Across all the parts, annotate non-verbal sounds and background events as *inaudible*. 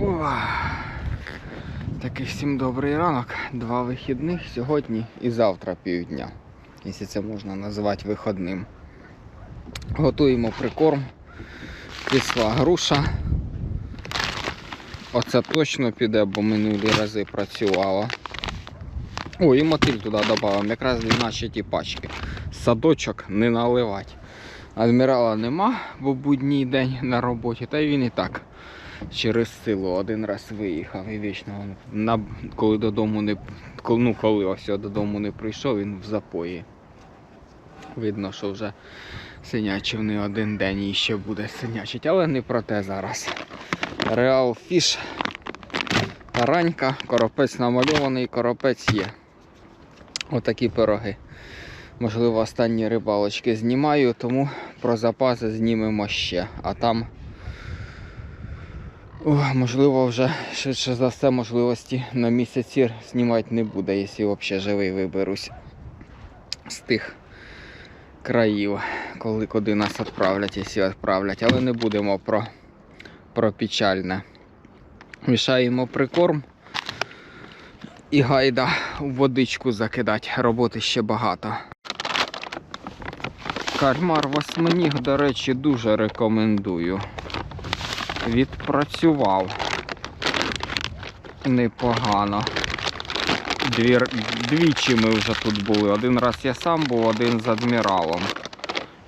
О, такий всім добрий ранок. Два вихідних сьогодні і завтра півдня. Якщо це можна назвати виходним. Готуємо прикорм. Кисла груша. Оце точно піде, бо минулі рази працювала. О, і мотиль туди додав, якраз дві наші ті пачки. Садочок не наливати. Адмірала нема, бо будній день на роботі, та й він і так через силу один раз виїхав і вічно на, коли додому не ну, коли ось додому не прийшов, він в запої. Видно, що вже синячив не один день і ще буде синячить, але не про те зараз. Реал фіш, таранька, коропець намальований, коропець є. Отакі пироги. Можливо, останні рибалочки знімаю, тому про запаси знімемо ще. А там, можливо, вже швидше за все можливості на місяці знімати не буде, якщо взагалі живий виберусь з тих країв, коли куди нас відправлять, якщо відправлять. Але не будемо про, про печальне. Мішаємо прикорм і гайда водичку закидати. Роботи ще багато. Кальмар восьминіг, до речі, дуже рекомендую. Відпрацював непогано. Дві, двічі ми вже тут були. Один раз я сам був, один з адміралом.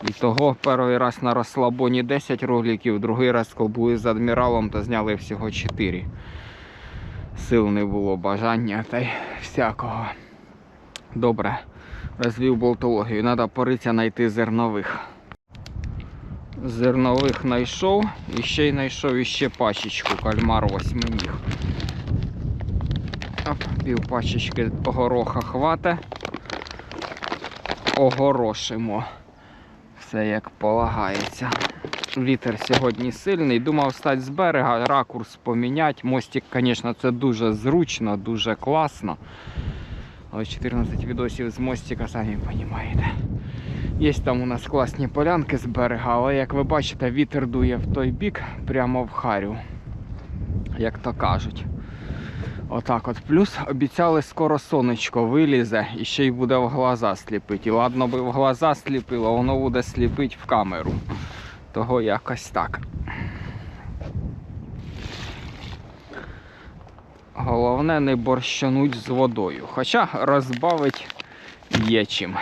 І того перший раз на розслабоні 10 роликів, другий раз, коли були з адміралом, то зняли всього 4. Сил не було, бажання та й всякого. Добре, розвів болтологію. Треба пориця знайти зернових. Зернових знайшов і ще й знайшов іще пачечку кальмар восьминіг. Пів пачечки гороха хвате. Огорошимо. Все як полагається. Вітер сьогодні сильний. Думав стати з берега, ракурс поміняти. Мостик, звісно, це дуже зручно, дуже класно. Але 14 відосів з мостика, самі розумієте. Є там у нас класні полянки з берега, але як ви бачите, вітер дує в той бік, прямо в харю. Як то кажуть. Отак от. Плюс обіцяли скоро сонечко вилізе і ще й буде в глаза сліпити. І ладно би в глаза сліпило, воно буде сліпити в камеру. Того якось так. Головне не борщануть з водою. Хоча розбавить є чим.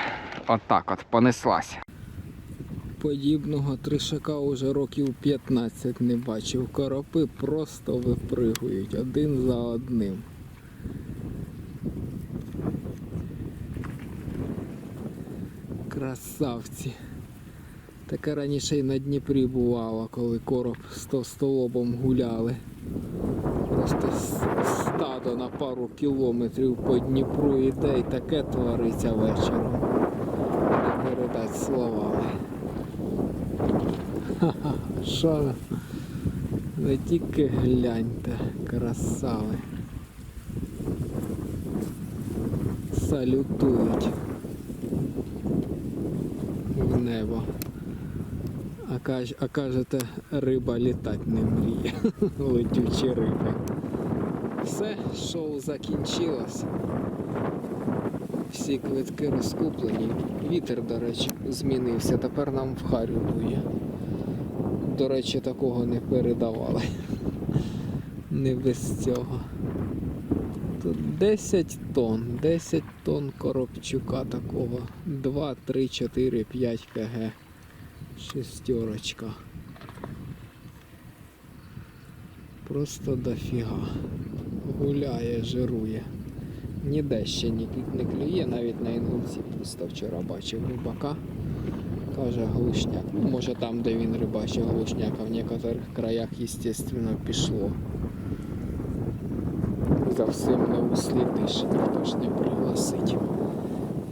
Отак от понеслась. Подібного тришака уже років 15 не бачив. Коропи просто випригують один за одним. Красавці. Таке раніше й на Дніпрі бувало, коли короб з товстолобом гуляли. Просто стадо на пару кілометрів по Дніпру іде і таке твориться вечором. Не. Ха-ха? Ви тільки гляньте, красави. Салютують в небо. А, каж, а кажете, риба літати не мріє. *laughs* Летючі риби. Все, шоу закінчилось. Всі квитки розкуплені. Вітер, до речі, змінився. Тепер нам в харю дує. До речі, такого не передавали. *laughs* Не без цього. Тут 10 тонн, 10 тонн коробчука такого. 2, 3, 4, 5 кг. Шестерочка. Просто дофіга. Гуляє, жирує. Ніде ще не клює, навіть на інгульці пусто вчора бачив рибака. Каже глушняк. Ну, може там, де він рибачив глушняк, а в некоторих краях, естественно, пішло. За всім не услідиш, ніхто ж не пригласить.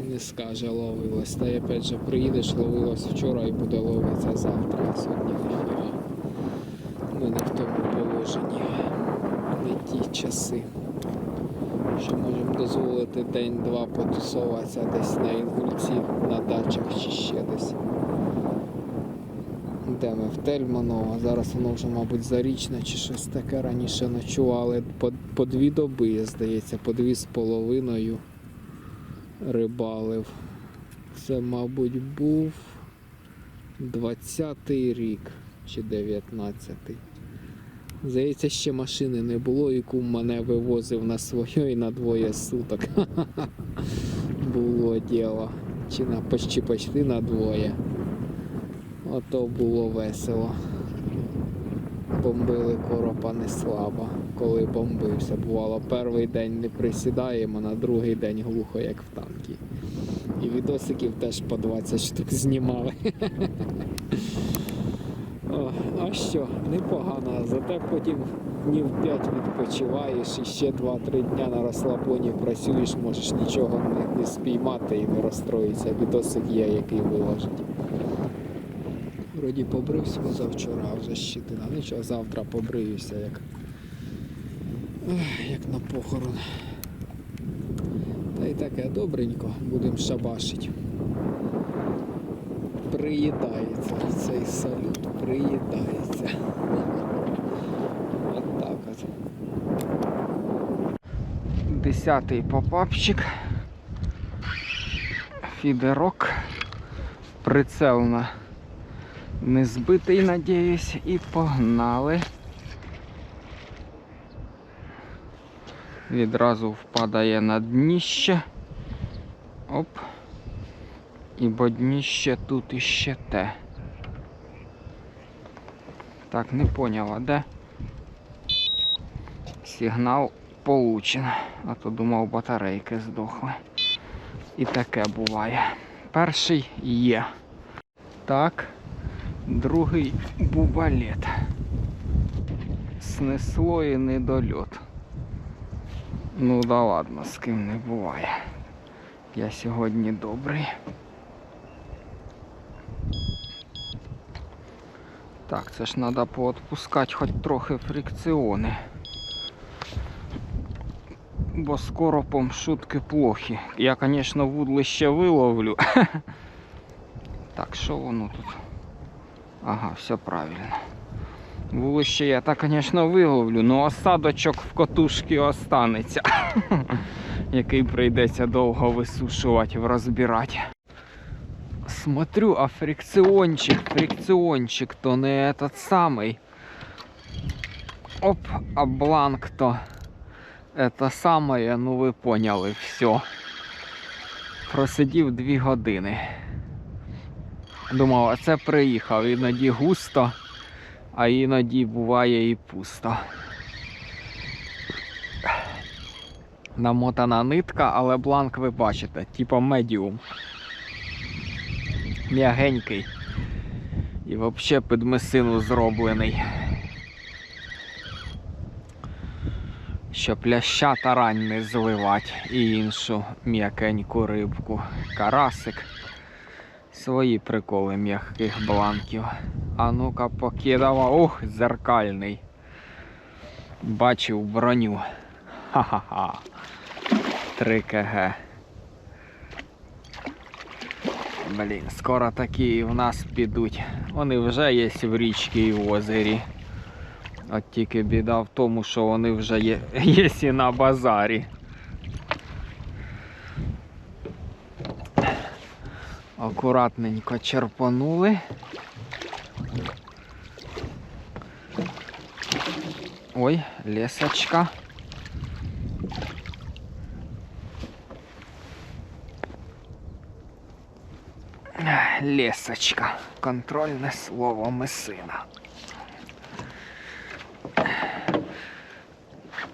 І не скаже ловилось. Та й опять же приїдеш, ловилось вчора і буде ловитися завтра, а сьогодні ніфіга. Ми не в тому положенні. Не ті часи. Що можемо дозволити день-два потусуватися десь на інгульці, на дачах чи ще десь. йдемо в Тельманово. Зараз воно вже, мабуть, зарічне чи щось таке раніше ночували. По, по дві доби, здається, по дві з половиною рибалив. Це, мабуть, був 20-й рік чи 19-й. Здається, ще машини не було, і кум мене вивозив на своє і на двоє суток. *laughs* Було діло. Чи на почти почти на двоє. Ото було весело. Бомбили коропа не слабо, коли бомбився. Бувало, перший день не присідаємо, на другий день глухо, як в танкі. І відосиків теж по 20 штук знімали. *laughs* Що, непогано, зате потім днів 5 відпочиваєш і ще 2-3 дня на розслабоні працюєш, можеш нічого не, не спіймати і не розстроїтися. Відосик є, який виложить. Вроді побрився позавчора, а вже щитина. Нічого, завтра побриюся, як, як на похорон. Та й таке добренько, будемо шабашить. Приїдається цей салют, приїдається. От так от. Десятий попапчик. Фідерок. Прицел на не збитий, надіюсь, і погнали. Відразу впадає на дніще. Оп. І бо дніще тут іще те. Так, не поняла, де? Сигнал получен. А то думав батарейки здохли. І таке буває. Перший є. Так. Другий бубалет. Снесло і недольот. Ну да ладно, з ким не буває. Я сьогодні добрий. Так, це ж треба поотпускати хоч трохи фрикціони. Бо з коропом шутки плохі. Я, звісно, вудлище виловлю. *laughs* Так, що воно тут? Ага, все правильно. Вулище я так, звісно, виловлю, але осадочок в котушці останеться, *laughs* який прийдеться довго висушувати, розбирати. Смотрю, а фрикціончик, фрикціончик, то не этот самий. Оп, а бланк то это самое, ну ви поняли, все. Просидів дві години. Думав, а це приїхав, іноді густо, а іноді буває і пусто. Намотана нитка, але бланк ви бачите, типа медіум. М'ягенький. І взагалі під месину зроблений. Щоб ляща тарань не зливати і іншу м'якеньку рибку. Карасик. Свої приколи м'яких бланків. А ну-ка покидава. Ух, зеркальний. Бачив броню. Ха-ха-ха. 3 кг. Блін, скоро такі в нас підуть. Вони вже є в річці і в озері. От тільки біда в тому, що вони вже є, *laughs* є і на базарі. Акуратненько черпанули. Ой, лесочка. Лесочка. Контрольне слово месина.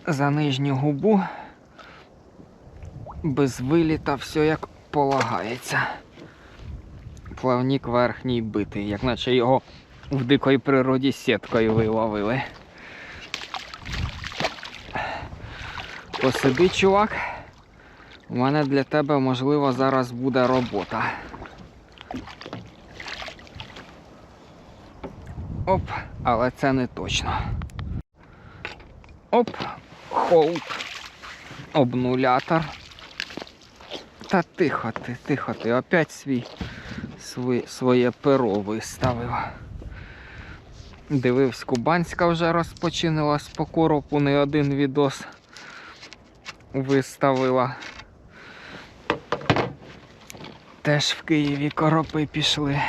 За нижню губу без виліта все як полагається. Плавнік верхній битий, як наче його в дикій природі сіткою виловили. Посиди, чувак. У мене для тебе, можливо, зараз буде робота. Оп, але це не точно. Оп, холд. Обнулятор. Та тихо ти, тихо ти, опять свій, свій своє перо виставив. Дивився, Кубанська вже розпочинилась по коропу, не один відос виставила. Теж в Києві коропи пішли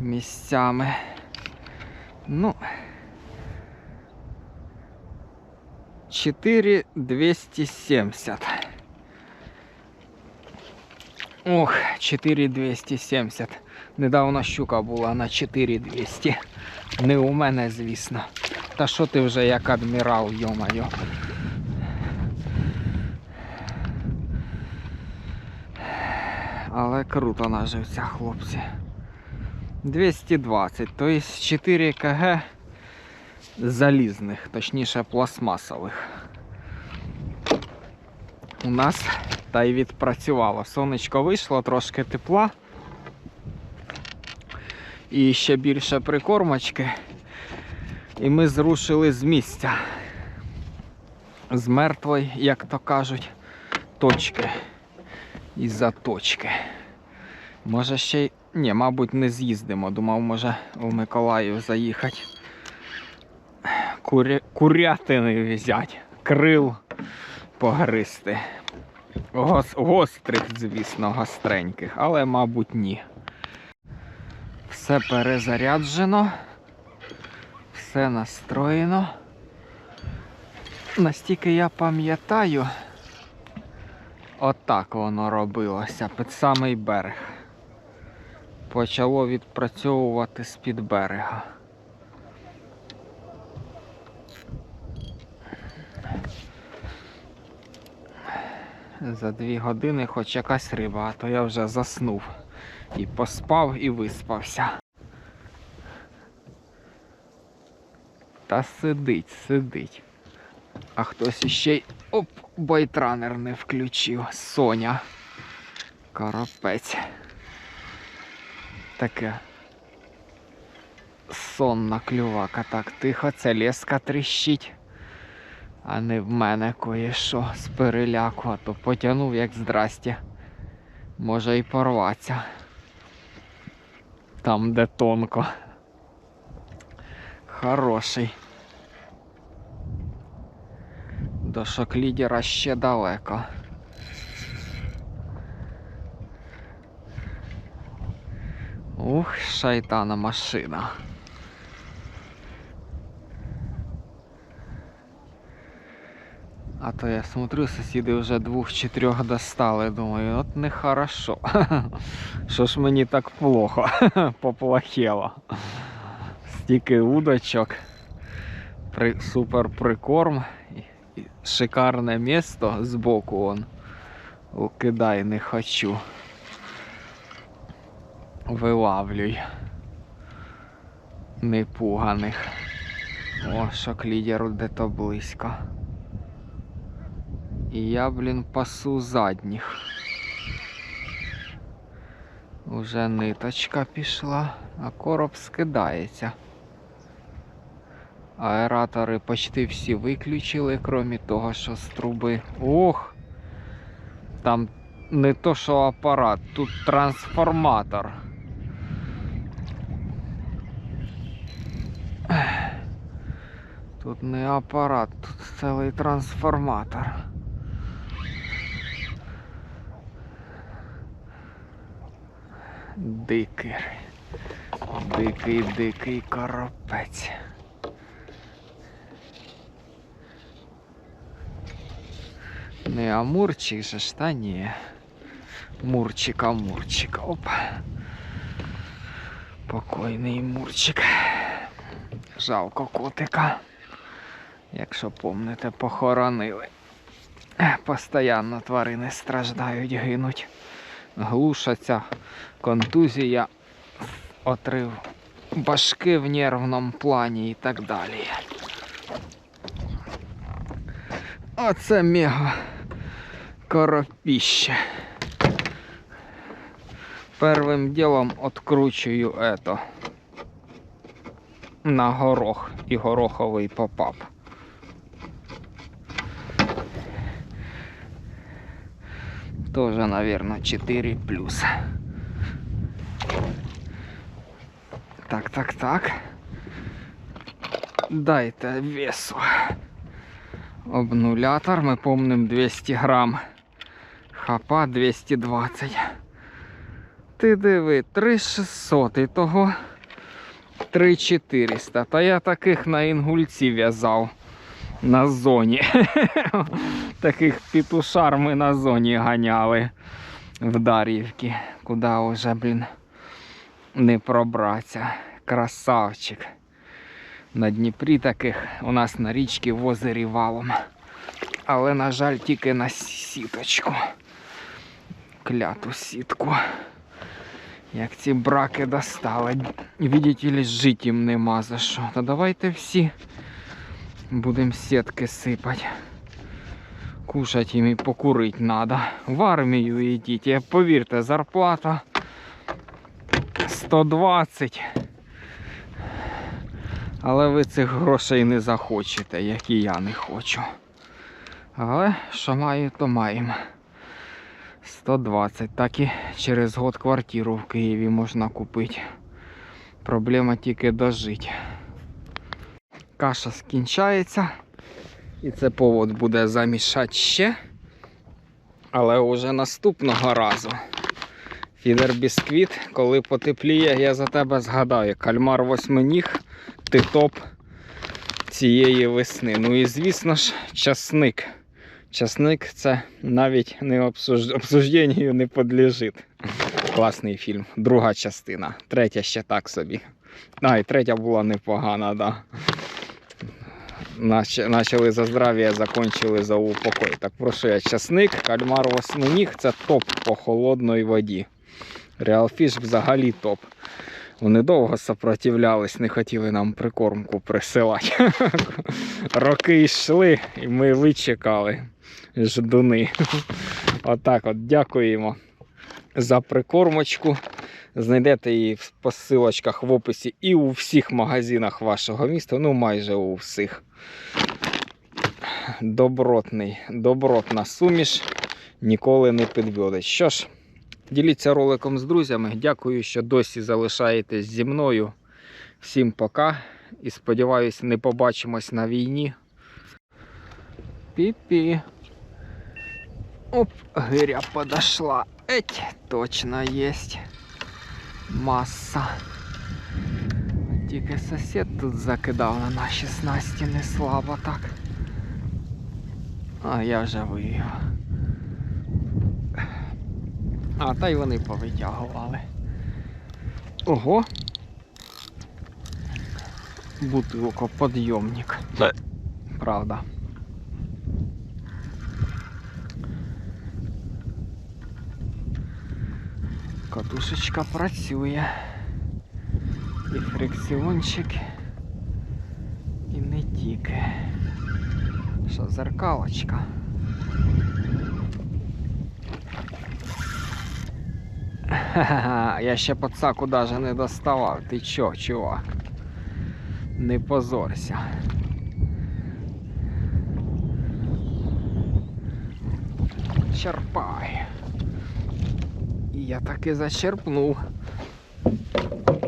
місцями. Ну. 4270. Ох, 4270. Недавно щука була на 4200. Не у мене, звісно. Та що ти вже як адмірал, йомайо. Але круто наживця, хлопці. 220, то є 4 кг залізних, точніше пластмасових. У нас та й відпрацювало. Сонечко вийшло, трошки тепла. І ще більше прикормочки. І ми зрушили з місця. З мертвої, як то кажуть, точки. Із-за точки. Може ще й. Ні, мабуть, не з'їздимо. Думав, може у Миколаїв заїхати. Куря... Курятини взять, крил погристи. Гос... Гострих, звісно, гостреньких, але, мабуть, ні. Все перезаряджено, все настроєно. Настільки я пам'ятаю, отак воно робилося під самий берег. Почало відпрацьовувати з-під берега. За дві години хоч якась риба, а то я вже заснув. І поспав, і виспався. Та сидить, сидить. А хтось іще й оп, байтранер не включив. Соня. Коропець. Таке. Сонна клювака. Так, тихо, це леска тріщить. А не в мене кое-що з переляку, а то потягнув як здрасте. Може і порватися. Там, де тонко. Хороший. До шоклідера ще далеко. Ух, шайтана машина. А то я смотрю, сусіди вже двох чи трьох достали. Думаю, от нехорошо. *laughs* Що ж мені так плохо *laughs* поплохело. Стільки удочок, при, супер прикорм, шикарне місто збоку он. Кидай не хочу. Вилавлюй. Непуганих. О, шок лідеру де-то близько. І я, блін, пасу задніх. Уже ниточка пішла, а короб скидається. Аератори почти всі виключили, крім того, що з труби. Ох! Там не то, що апарат, тут трансформатор. Тут не апарат, тут цілий трансформатор. Дикий. Дикий, дикий коропець. Не амурчик же ж, та ні. Мурчик, амурчик. Опа. Покойний мурчик. Жалко котика. Якщо помните, похоронили. Постоянно тварини страждають, гинуть, глушаться, контузія, отрив башки в нервному плані і так далі. Оце мега коропіще. Первим ділом откручую это на горох і гороховий попап. Тоже, наверное, 4 плюс. Так, так, так. Дайте весу. Обнулятор, ми помним 200 грам. Хапа 220. Ти диви, 3600 і того 3400. Та я таких на інгульці в'язав на зоні. *laughs* Таких пітушар ми на зоні ганяли в Дар'ївці, куди вже, блін, не пробратися. Красавчик. На Дніпрі таких у нас на річці в озері валом. Але, на жаль, тільки на сіточку. Кляту сітку. Як ці браки достали. Видите ли, жить їм нема за що. Та давайте всі будемо сітки сипати. Кушать їм і покурити треба. В армію йдіть. Повірте, зарплата 120. Але ви цих грошей не захочете, як і я не хочу. Але що маю, то маємо. 120. Так і через год квартиру в Києві можна купити. Проблема тільки дожити. Каша скінчається. І це повод буде замішати ще. Але вже наступного разу. Фідер бісквіт, коли потепліє, я за тебе згадаю. Кальмар восьминіг, ти топ цієї весни. Ну і звісно ж, часник. Часник це навіть не обсуж... обсужденню не підлежить. Класний фільм. Друга частина. Третя ще так собі. А, і третя була непогана, да. Нач- Начали за здрав'я, закончили за упокой. Так прошу я, часник, кальмар восьминіг це топ по холодній воді. Реалфіш взагалі топ. Вони довго сопротивлялись, не хотіли нам прикормку присилати. *laughs* Роки йшли, і ми вичекали ждуни. *laughs* Отак от дякуємо за прикормочку. Знайдете її в посилочках в описі і у всіх магазинах вашого міста, ну майже у всіх. Добротний, добротна суміш, ніколи не підводить. Що ж, діліться роликом з друзями. Дякую, що досі залишаєтесь зі мною. Всім пока і сподіваюся, не побачимось на війні. Пі-пі. Оп, гиря подошла. Эть, точно есть. Масса. Тільки сусід тут закидав на наші снасті не слабо так. А я вже вивів. А, та й вони повитягували. Ого. Бутилкоподйомник. Правда. Катушечка працює. І фрикціончик. І не тільки. Що зеркалочка. Ха-ха, я ще подсаку даже не доставав. Ти чо, чувак? Не позорся. Черпай. І я таки зачерпнув.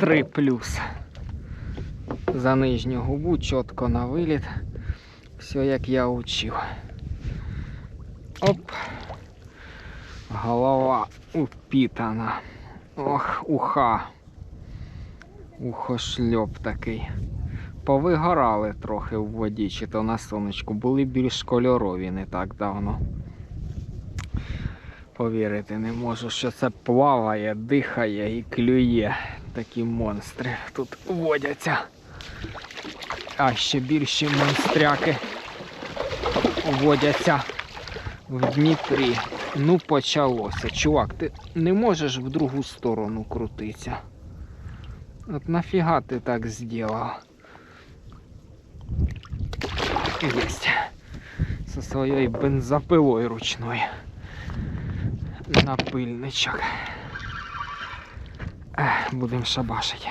Три плюс. За нижню губу чітко на виліт. Все як я учив. Оп. Голова упітана. Ох, уха. Ухошльоп такий. Повигорали трохи в воді, чи то на сонечку. Були більш кольорові не так давно. Повірити не можу, що це плаває, дихає і клює. Такі монстри тут водяться. А ще більші монстряки водяться в Дніпрі. Ну почалося. Чувак, ти не можеш в другу сторону крутитися. От нафіга ти так зробив? Єсть. Со своєю бензопилою ручною. Напильничок. Будемо шабашити.